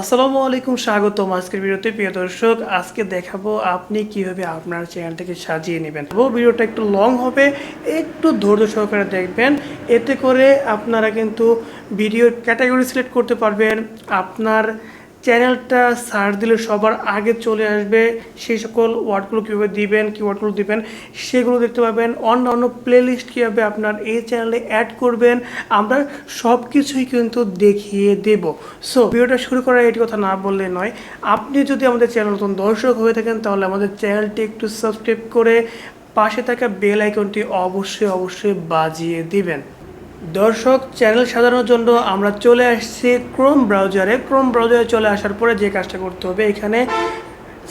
আসসালামু আলাইকুম, স্বাগতম আজকের ভিডিওতে। প্রিয় দর্শক, আজকে দেখাবো আপনি কীভাবে আপনার চ্যানেলটাকে সাজিয়ে নেবেন। ভিডিওটা একটু লং হবে, একটু ধৈর্য সহকারে দেখবেন। এতে করে আপনারা কিন্তু ভিডিও ক্যাটাগরি সিলেক্ট করতে পারবেন। আপনার চ্যানেলটা সার্চ দিলে সবার আগে চলে আসবে। সেই সকল ওয়ার্ডগুলো কীভাবে দিবেন কি ওয়ার্ডগুলো দিবেন, সেগুলো দেখতে পাবেন। অন্য অন্য প্লেলিস্ট কীভাবে আপনার এই চ্যানেলে অ্যাড করবেন, আমরা সব কিছুই কিন্তু দেখিয়ে দেব। সো ভিডিওটা শুরু করার এটি কথা না বললে নয়, আপনি যদি আমাদের চ্যানেল নতুন দর্শক হয়ে থাকেন, তাহলে আমাদের চ্যানেলটি একটু সাবস্ক্রাইব করে পাশে থাকা বেল আইকনটি অবশ্যই অবশ্যই বাজিয়ে দিবেন। দর্শক, চ্যানেল সাজানোর জন্য আমরা চলে আসছি ক্রোম ব্রাউজারে ক্রোম ব্রাউজারে চলে আসার পরে যে কাজটা করতে হবে, এখানে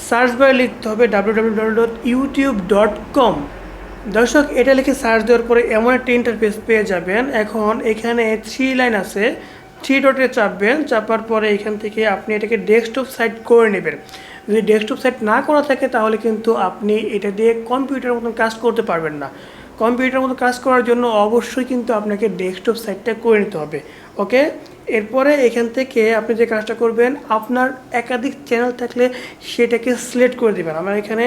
সার্চ বারে লিখতে হবে W W dot YouTube dot com দর্শক, এটা লিখে সার্চ দেওয়ার পরে এমন একটা ইন্টারফেস পেয়ে যাবেন। এখন এখানে থ্রি লাইন আছে। থ্রি ডটে চাপবেন। চাপার পরে এখান থেকে আপনি এটাকে ডেস্কটপ সাইট করে নেবেন। যদি ডেস্কটপ সাইট না করা থাকে, তাহলে কিন্তু আপনি এটা দিয়ে কম্পিউটারের মতন কাজ করতে পারবেন না। কম্পিউটার মতো কাজ করার জন্য অবশ্যই কিন্তু আপনাকে ডেস্কটপ সাইটটা করে নিতে হবে, ওকে? এরপরে এখান থেকে আপনি যে কাজটা করবেন, আপনার একাধিক চ্যানেল থাকলে সেটাকে সিলেক্ট করে দেবেন। আমার এখানে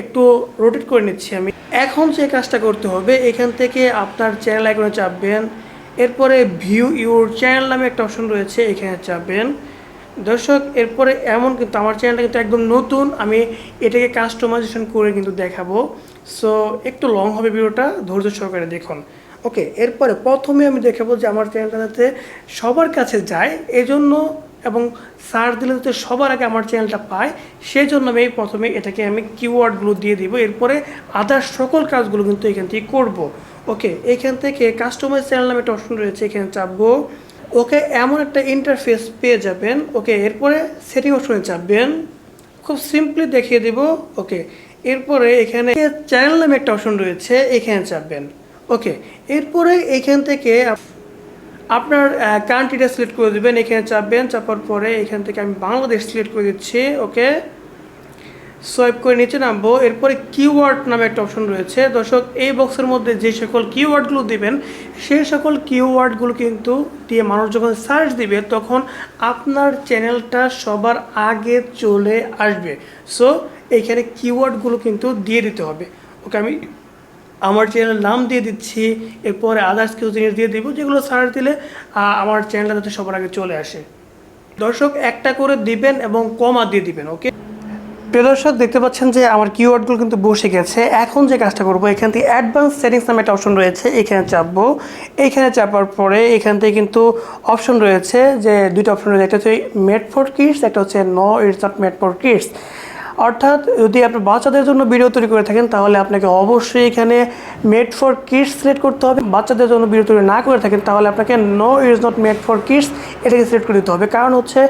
একটু রোটেট করে নিচ্ছি আমি। এখন যে কাজটা করতে হবে, এখান থেকে আপনার চ্যানেল আইকনে চাপবেন, এরপরে ভিউ ইউর চ্যানেল নামে একটা অপশন রয়েছে, এখানে চাপবেন। দর্শক, এরপরে এমন কিন্তু আমার চ্যানেলটা কিন্তু একদম নতুন, আমি এটাকে কাস্টমাইজেশন করে কিন্তু দেখাবো। সো একটু লং হবে ভিডিওটা, ধৈর্য সহকারে দেখুন। ওকে এরপরে প্রথমে আমি দেখাবো যে আমার চ্যানেলটা যাতে সবার কাছে যায়, এজন্য এবং সার্চ দিলে যাতে সবার আগে আমার চ্যানেলটা পায় সেই জন্য আমি প্রথমে এটাকে আমি কিওয়ার্ডগুলো দিয়ে দিব। এরপরে আদার সকল কাজগুলো কিন্তু এখান থেকে করব। ওকে এখান থেকে কাস্টমাইজ চ্যানেল নামে একটা অপশন রয়েছে, এখানে চাপবো। ওকে এমন একটা ইন্টারফেস পেয়ে যাবেন, ওকে এরপরে সেটিং অপশনে চাপবেন খুব সিম্পলি দেখিয়ে দিব, ওকে, এরপরে এখানে চ্যানেল নামে একটা অপশন রয়েছে, এখানে চাপবেন ওকে, এরপরে এখান থেকে আপনার কান্ট্রিটা সিলেক্ট করে দেবেন, এখানে চাপবেন চাপার পরে এখান থেকে আমি বাংলাদেশ সিলেক্ট করে দিচ্ছি, ওকে সোয়াইপ করে নিচে নামবো, এরপরে কিওয়ার্ড নামে একটা অপশন রয়েছে, দর্শক, এই বক্সের মধ্যে যে সকল কিওয়ার্ডগুলো দিবেন সেই সকল কিওয়ার্ডগুলো কিন্তু দিয়ে মানুষ যখন সার্চ দিবে, তখন আপনার চ্যানেলটা সবার আগে চলে আসবে। সো এখানে কিওয়ার্ডগুলো কিন্তু দিয়ে দিতে হবে। ওকে আমি আমার চ্যানেলের নাম দিয়ে দিচ্ছি, এরপরে আদার্স কিছু জিনিস দিয়ে দিব, যেগুলো সার্চ দিলে আমার চ্যানেলটা যাতে সবার আগে চলে আসে। দর্শক, একটা করে দিবেন এবং কমা দিয়ে দিবেন ওকে প্রিয় দর্শক, দেখতে পাচ্ছেন যে আমার কিওয়ার্ডগুলো কিন্তু বসে গেছে। এখন যে কাজটা করব, এখান থেকে অ্যাডভান্স সেটিংস নামে একটা অপশন রয়েছে, এখানে চাপবো। এইখানে চাপার পরে এখান থেকে কিন্তু অপশন রয়েছে যে দুইটা অপশন রয়েছে, একটা হচ্ছে মেড ফর কিডস একটা হচ্ছে no it's not made for kids অর্থাৎ যদি আপনি বাচ্চাদের জন্য ভিডিও তৈরি করে থাকেন, তাহলে আপনাকে অবশ্যই এখানে মেড ফর কিডস সিলেক্ট করতে হবে। বাচ্চাদের জন্য ভিডিও তৈরি না করে থাকেন, তাহলে আপনাকে no is not made for kids এটাকে সিলেক্ট করে দিতে হবে। কারণ হচ্ছে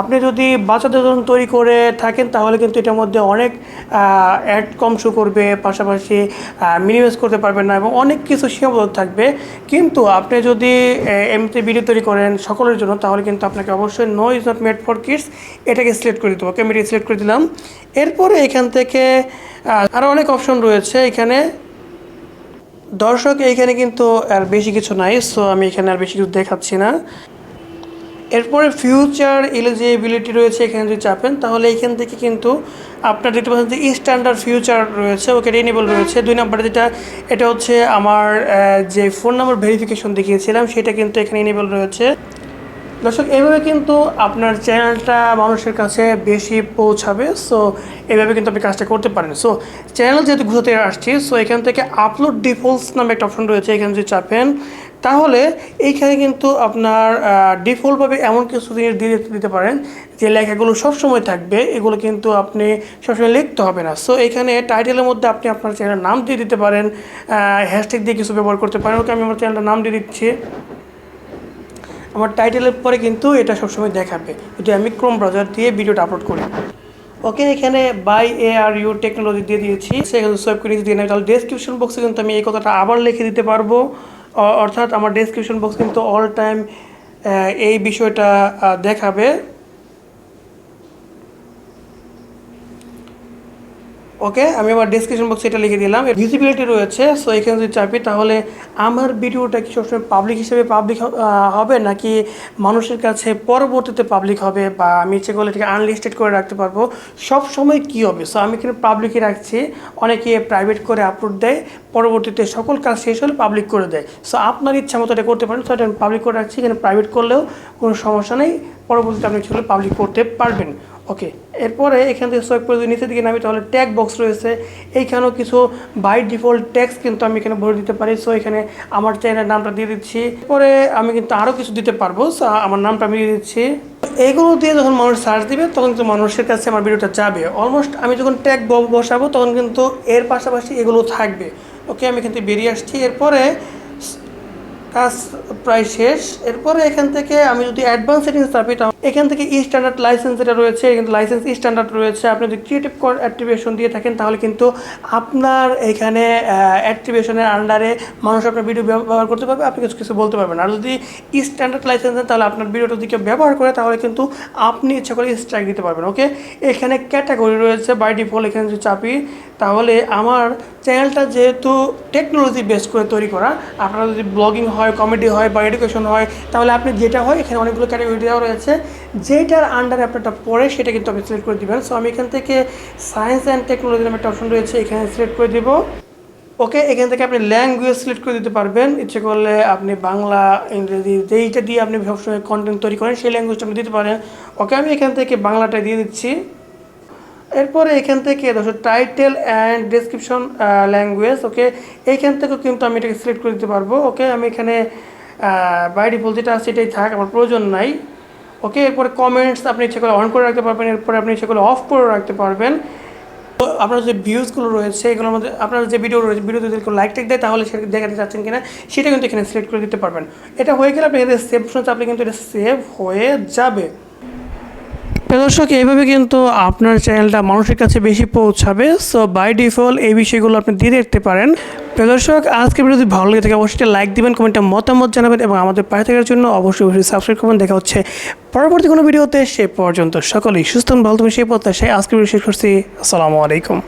আপনি যদি বাচ্চাদের জন্য তৈরি করে থাকেন, তাহলে কিন্তু এটার মধ্যে অনেক অ্যাড কম শো করবে, পাশাপাশি মিনিমাইজ করতে পারবেন না এবং অনেক কিছু সীমাবদ্ধ থাকবে। কিন্তু আপনি যদি এমনিতে ভিডিও তৈরি করেন সকলের জন্য, তাহলে কিন্তু আপনাকে অবশ্যই no is not made for kids এটাকে সিলেক্ট করে দিতে হবে। আমি সিলেক্ট করে দিলাম। এরপরে এখান থেকে আরও অনেক অপশন রয়েছে। এখানে দর্শক এইখানে কিন্তু আর বেশি কিছু নাই সো আমি এখানে আর বেশি কিছু দেখাচ্ছি না। এরপরে ফিউচার এলিজিবিলিটি রয়েছে, এখানে যদি চাপেন, তাহলে এখান থেকে কিন্তু আপনার দেখতে পাচ্ছেন যে স্ট্যান্ডার্ড ফিউচার রয়েছে, ওকে রিনিবল রয়েছে। দুই নম্বরে যেটা, এটা হচ্ছে আমার যে ফোন নাম্বার ভেরিফিকেশন দেখিয়েছিলাম, সেটা কিন্তু এখানে ইনেবল রয়েছে। দর্শক এইভাবে কিন্তু আপনার চ্যানেলটা মানুষের কাছে বেশি পৌঁছাবে সো এইভাবে কিন্তু আপনি কাজটা করতে পারেন। সো চ্যানেল যেহেতু ঘুরতে আসছি সো এখান থেকে আপলোড ডিফল্টস নামে একটা অপশন রয়েছে, এখানে যদি চাপেন তাহলে এইখানে কিন্তু আপনার ডিফল্টভাবে এমন কিছু জিনিস দিয়ে দিতে- পারেন যে লেখাগুলো সবসময় থাকবে, এগুলো কিন্তু আপনি সবসময় লিখতে হবে না। সো এখানে টাইটেলের মধ্যে আপনি আপনার চ্যানেলের নাম দিয়ে দিতে পারেন হ্যাশট্যাগ দিয়ে কিছু ব্যবহার করতে পারেন, ওকে আমি আমার চ্যানেলটার নাম দিয়ে দিচ্ছি। আমার টাইটেলের পরে কিন্তু এটা সবসময় দেখাবে। যদি আমি ক্রোম ব্রাউজার দিয়ে ভিডিওটা আপলোড করি। ওকে, এখানে by A R U technology দিয়ে দিয়েছি। সেখানে সোয়েব করে দিয়ে তাহলে ডেসক্রিপশন বক্সে কিন্তু আমি এই কথাটা আবার লিখে দিতে পারব। অর্থাৎ আমার ডেসক্রিপশন বক্স কিন্তু অল টাইম এই বিষয়টা দেখাবে। ওকে আমি আবার ডিসক্রিপশন বক্সে এটা লিখে দিলাম। ভিজিবিলিটি রয়েছে সো এখানে যদি চাপি তাহলে আমার ভিডিওটা কি সবসময় পাবলিক হিসেবে পাবলিক হবে, নাকি মানুষের কাছে পরবর্তীতে পাবলিক হবে, বা আমি ইচ্ছে করলে এটাকে আনলিস্টেড করে রাখতে পারব? সব সময় কী হবে? সো আমি এখানে পাবলিকই রাখছি। অনেকে প্রাইভেট করে আপলোড দেয়, পরবর্তীতে সকল কাজ শেষ হলে পাবলিক করে দেয়। সো আপনার ইচ্ছা মতো এটা করতে পারেন সো এটা আমি পাবলিক করে রাখছি। এখানে প্রাইভেট করলেও কোনো সমস্যা নেই, পরবর্তীতে আপনি ইচ্ছে পাবলিক করতে পারবেন। ওকে এরপরে এখান থেকে সোয়েপ করে যদি নিচের দিকে নামি, তাহলে ট্যাগ বক্স রয়েছে। এইখানেও কিছু বাই ডিফল্ট ট্যাক্স কিন্তু আমি এখানে ভরে দিতে পারি। সো এখানে আমার চ্যানেলের নামটা দিয়ে দিচ্ছি। পরে আমি কিন্তু আরও কিছু দিতে পারব। আমার নামটা আমি দিয়ে দিচ্ছি। এগুলো দিয়ে যখন মানুষ সার্চ দিবে, তখন কিন্তু মানুষের কাছে আমার ভিডিওটা যাবে। অলমোস্ট আমি যখন ট্যাগ বসাবো, তখন কিন্তু এর পাশাপাশি এগুলো থাকবে। ওকে আমি থেকে বেরিয়ে আসছি। এরপরে কাজ প্রায় শেষ। এরপরে এখান থেকে আমি যদি অ্যাডভান্স সেটিংস চাপি এখান থেকে ই স্ট্যান্ডার্ড লাইসেন্স যেটা রয়েছে কিন্তু লাইসেন্স ই স্ট্যান্ডার্ড রয়েছে। আপনি যদি ক্রিয়েটিভ কোড অ্যাক্টিভেশন দিয়ে থাকেন, তাহলে কিন্তু আপনার এখানে অ্যাক্টিভেশনের আন্ডারে মানুষ আপনার ভিডিও ব্যবহার করতে পারবে। আপনি কিছু কিছু বলতে পারবেন। আর যদি ই স্ট্যান্ডার্ড লাইসেন্স তাহলে আপনার ভিডিওটা যদি কেউ ব্যবহার করে, তাহলে কিন্তু আপনি ইচ্ছা করে স্ট্রাইক দিতে পারবেন ওকে এখানে ক্যাটাগরি রয়েছে বাই ডিফল্ট এখানে যদি চাপি, তাহলে আমার চ্যানেলটা যেহেতু টেকনোলজি বেস করে তৈরি করা, আপনার যদি ব্লগিং হয় কমেডি হয় বা এডুকেশন হয়, তাহলে আপনি যেটা হয়, এখানে অনেকগুলো ক্যাটাগরি দেওয়া রয়েছে। যেটার আন্ডারে আপনারটা পড়ে, সেটা কিন্তু আপনি সিলেক্ট করে দেবেন। সো আমি এখান থেকে সায়েন্স অ্যান্ড টেকনোলজি নামে একটা অপশন রয়েছে, এখানে সিলেক্ট করে দেবো। ওকে এখান থেকে আপনি ল্যাঙ্গুয়েজ সিলেক্ট করে দিতে পারবেন। ইচ্ছে করলে আপনি বাংলা, ইংরেজি, যেইটা দিয়ে আপনি সবসময় কন্টেন্ট তৈরি করেন, সেই ল্যাঙ্গুয়েজটা আপনি দিতে পারেন। ওকে আমি এখান থেকে বাংলাটা দিয়ে দিচ্ছি। এরপরে এখান থেকে ধরো title and description language okay এইখান থেকেও কিন্তু আমি এটাকে সিলেক্ট করে দিতে পারব ওকে আমি এখানে বাই ডিফল্ট যেটা আছে সেটাই থাক, আমার প্রয়োজন নাই ওকে এরপরে কমেন্টস আপনি করে অন করে রাখতে পারবেন, এরপরে আপনি করে অফ করে রাখতে পারবেন। তো আপনার যে ভিউজগুলো রয়েছে, এগুলোর মধ্যে আপনার যে ভিডিও রয়েছে ভিডিওতে যদি লাইক টেক দেয়, তাহলে সেটা দেখাতে চাচ্ছেন কিনা, সেটা কিন্তু এখানে সিলেক্ট করে দিতে পারবেন। এটা হয়ে গেলে আপনি এদের সেভ অপশন চাপলে কিন্তু এটা সেভ হয়ে যাবে। দর্শক, এইভাবে কিন্তু আপনার চ্যানেলটা মানুষের কাছে বেশি পৌঁছাবে। সো বাই ডিফল্ট এই বিষয়গুলো আপনি দিয়ে দেখতে পারেন। দর্শক, আজকে ভিডিও যদি ভালো লাগে থাকে, অবশ্যই লাইক দিবেন কমেন্টে মতামত জানাবেন এবং আমাদের পাশে থাকার জন্য অবশ্যই অবশ্যই সাবস্ক্রাইব করবেন। দেখা হচ্ছে পরবর্তী কোনো ভিডিওতে, সে পর্যন্ত সকলেই সুস্থ ভালো তুমি সেই প্রত্যাশায় আজকে ভিডিও শেষ করছি। আসসালামু আলাইকুম।